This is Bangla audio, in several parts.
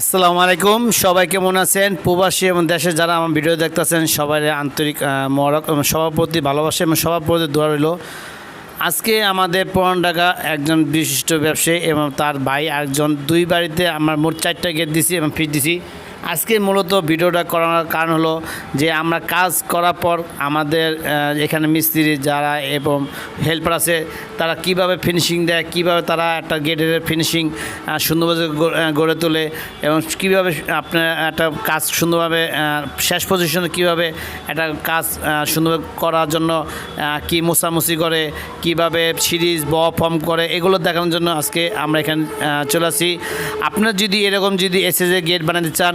আসসালামু আলাইকুম। সবাই কেমন আছেন? প্রবাসী এবং দেশে যারা আমার ভিডিও দেখতেছেন, সবাই আন্তরিক মরক প্রতি ভালোবাসা এবং সবার প্রতি দোয়া রইল। আজকে আমাদের পুরান ঢাকা একজন বিশিষ্ট ব্যবসায়ী এবং তার ভাই একজন দুই বাড়িতে আমার মোট চারটা গেট দিছি এবং ফিট দিছি। আজকে মূলত ভিডিওটা করার কারণ হলো যে আমরা কাজ করার পর আমাদের এখানে মিস্ত্রি যারা এবং হেল্পার আছে, তারা কীভাবে ফিনিশিং দেয়, কীভাবে তারা একটা গেটের ফিনিশিং সুন্দরভাবে গড়ে তোলে এবং কীভাবে আপনার একটা কাজ সুন্দরভাবে শেষ পজিশনে কীভাবে একটা কাজ সুন্দরভাবে করার জন্য কি মোছামুছি করে, কীভাবে সিরিজ ব ফর্ম করে, এগুলো দেখানোর জন্য আজকে আমরা এখানে চলে আসি। আপনার যদি এরকম যদি এসএসএ গেট বানাতে চান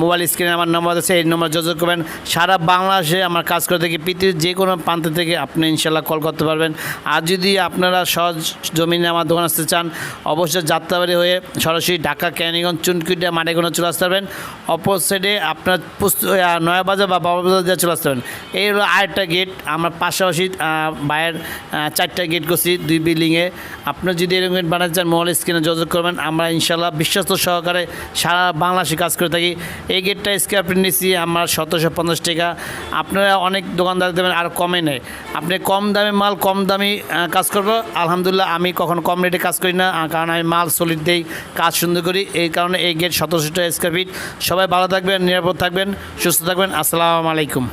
মোবাইল স্ক্রিনে আমার নম্বর আছে, এই নম্বর যোগাযোগ করবেন। সারা বাংলাদেশে আমার কাজ করে থাকি, পৃথিবীর যে কোনো প্রান্ত থেকে আপনি ইনশাল্লাহ কল করতে পারবেন। আর যদি আপনারা সহজ জমিনে আমার দোকান আসতে চান, অবশ্যই যাত্রাবাড়ি হয়ে সরাসরি ঢাকা, ক্যানিগঞ্জ, চুনকুটিয়া মাঠেগুলো চলে আসতে পারবেন। অপর সাইডে আপনার নয়াবাজার বা বাবাবাজার দিয়ে চলে আসতে পারবেন। এই হলো আরেকটা গেট আমরা পাশাপাশি বাইরের চারটা গেট করছি দুই বিল্ডিংয়ে আপনার যদি এরকম গেট বানাতে চান, মোবাইল স্ক্রিনে যোগাযোগ করবেন। আমরা ইনশাল্লাহ বিশ্বস্ত সহকারে সারা বাংলাদেশে কাজ করে থাকি। এই গেটটা স্কোয়ার ফিট নিচ্ছি, আমার সতেরোশো পঞ্চাশ টাকা। আপনারা অনেক দোকানদার দেবেন আর কমে নেই আপনি কম দামে মাল, কম দামি কাজ করব। আলহামদুলিল্লাহ, আমি কখন কম রেটে কাজ করি না কারণ আমি মাল সলিড দেই, কাজ সুন্দর করি। এই কারণে এই গেট সতেরোশো টাকা স্কোয়ার ফিট সবাই ভালো থাকবেন, নিরাপদ থাকবেন, সুস্থ থাকবেন। আসসালামু আলাইকুম।